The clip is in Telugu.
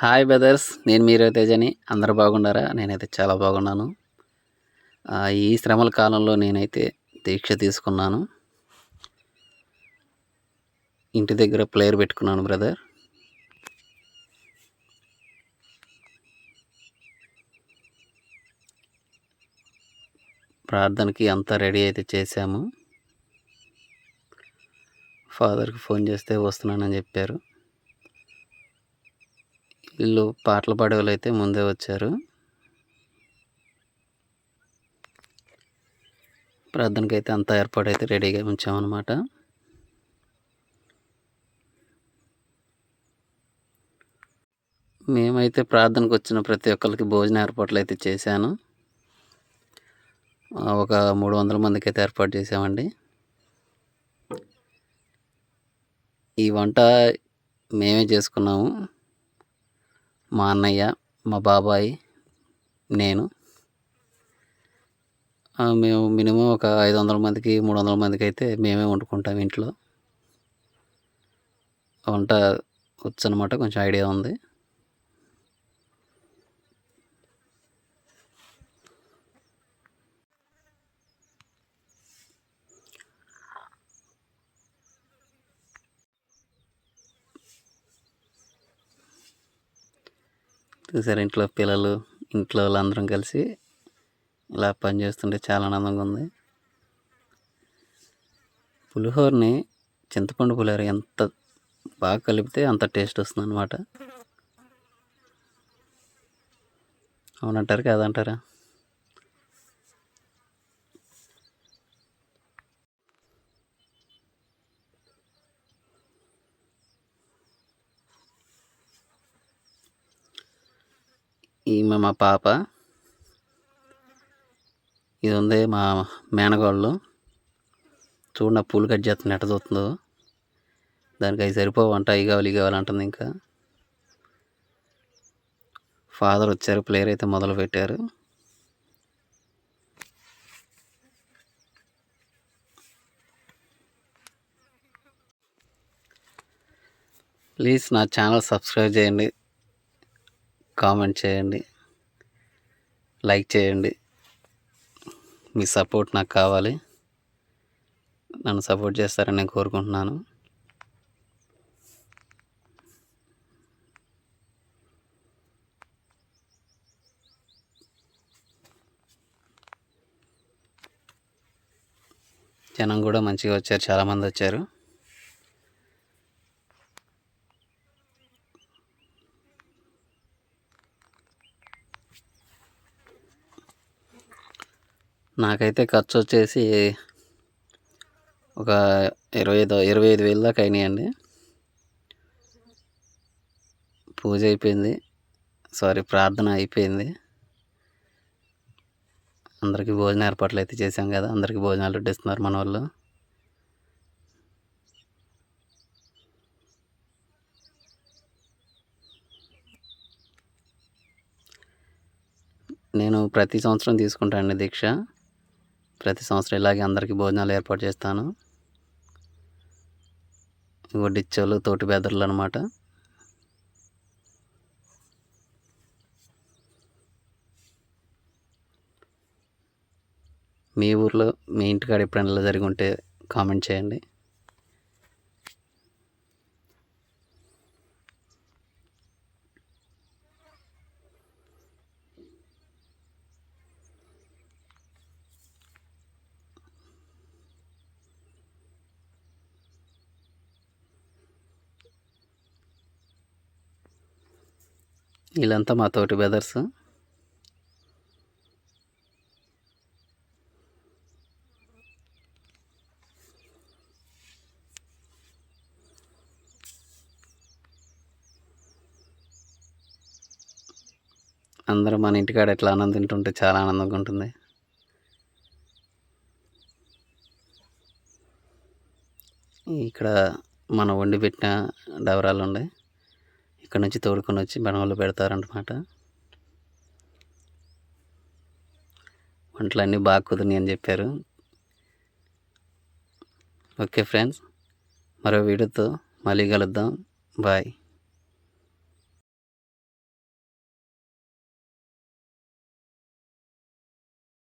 హాయ్ బ్రదర్స్ నేను మీరు తేజని. అందరు బాగున్నారా? నేనైతే చాలా బాగున్నాను. ఈ శ్రమల కాలంలో నేనైతే దీక్ష తీసుకున్నాను. ఇంటి దగ్గర ప్లేయర్ పెట్టుకున్నాను బ్రదర్. ప్రార్థనకి అంతా రెడీ అయితే చేశాము. ఫాదర్కి ఫోన్ చేస్తే వస్తున్నానని చెప్పారు. వీళ్ళు పాటలు పాడేవాళ్ళు అయితే ముందే వచ్చారు. ప్రార్థనకి అయితే అంతా ఏర్పాటు అయితే రెడీగా ఉంచామన్నమాట. మేమైతే ప్రార్థనకు వచ్చిన ప్రతి ఒక్కరికి భోజన ఏర్పాట్లు అయితే చేశాను ఒక మూడు వందల మందికి అయితే ఏర్పాటు చేసామండి ఈ వంట మేమే చేసుకున్నాము. మా అన్నయ్య మా బాబాయ్ నేను. మేము మినిమం ఒక ఐదు వందల మందికి మూడు వందల మందికి అయితే మేమే వండుకుంటాం ఇంట్లో. వంట వచ్చు అనమాట కొంచెం ఐడియా ఉంది. చూసారు? ఇంట్లో పిల్లలు ఇంట్లో వాళ్ళందరం కలిసి ఇలా పని చేస్తుంటే చాలా ఆనందంగా ఉంది. పులిహోరని చింతపండు పులిహోర ఎంత బాగా కలిపితే అంత టేస్ట్ వస్తుంది అనమాట అవునంటారు కాదంటారా? ఈమె మా పాప. ఇది ఉంది మా మేనగాళ్ళు. చూడండి ఆ పూలు కట్ చేస్తుంది ఎట్ట చూస్తుందో. దానికి అవి సరిపోవంట అవి కావాలి కావాలి అంటుంది ఇంకా. ఫాదర్ వచ్చారు ప్లేయర్ అయితే మొదలు పెట్టారు. ప్లీజ్ నా ఛానల్ సబ్స్క్రైబ్ చేయండి. కామెంట్ చేయండి. లైక్ చేయండి. మీ సపోర్ట్ నాకు కావాలి. నన్ను సపోర్ట్ చేస్తారని నేను కోరుకుంటున్నాను. జనం కూడా మంచిగా వచ్చారు. చాలామంది వచ్చారు. నాకైతే ఖర్చు వచ్చేసి ఒక ఇరవై ఐదు ఇరవై ఐదు వేలు దాకా అయినాయండి. పూజ అయిపోయింది. సారీ ప్రార్థన అయిపోయింది. అందరికీ భోజన ఏర్పాట్లు అయితే చేశాం కదా అందరికీ భోజనాలు వడ్డిస్తున్నారు మన వాళ్ళు. నేను ప్రతి సంవత్సరం తీసుకుంటానండి దీక్ష. ప్రతి సంవత్సరం ఇలాగే అందరికీ భోజనాలు ఏర్పాటు చేస్తాను. వడ్డిచ్చోళ్ళు తోటి బెదర్లు అనమాట మీ ఊర్లో మీ ఇంటికాడ ఎప్పుడైనా జరిగి ఉంటే కామెంట్ చేయండి. వీళ్ళంతా మా తోటి బ్రదర్స్. అందరూ మన ఇంటికాడ ఎట్లా ఆనందం తింటుంటే చాలా ఆనందంగా ఉంటుంది. ఇక్కడ మనం వండి పెట్టిన డవరాలు ఉన్నాయి. ఇక్కడ నుంచి తోడుకొని వచ్చి బనవల్లో వంటలు వంటలన్నీ బాగా కుదిరినాయి అని చెప్పారు. ఓకే ఫ్రెండ్స్ మరో వీడియోతో మళ్ళీ కలుద్దాం. బాయ్.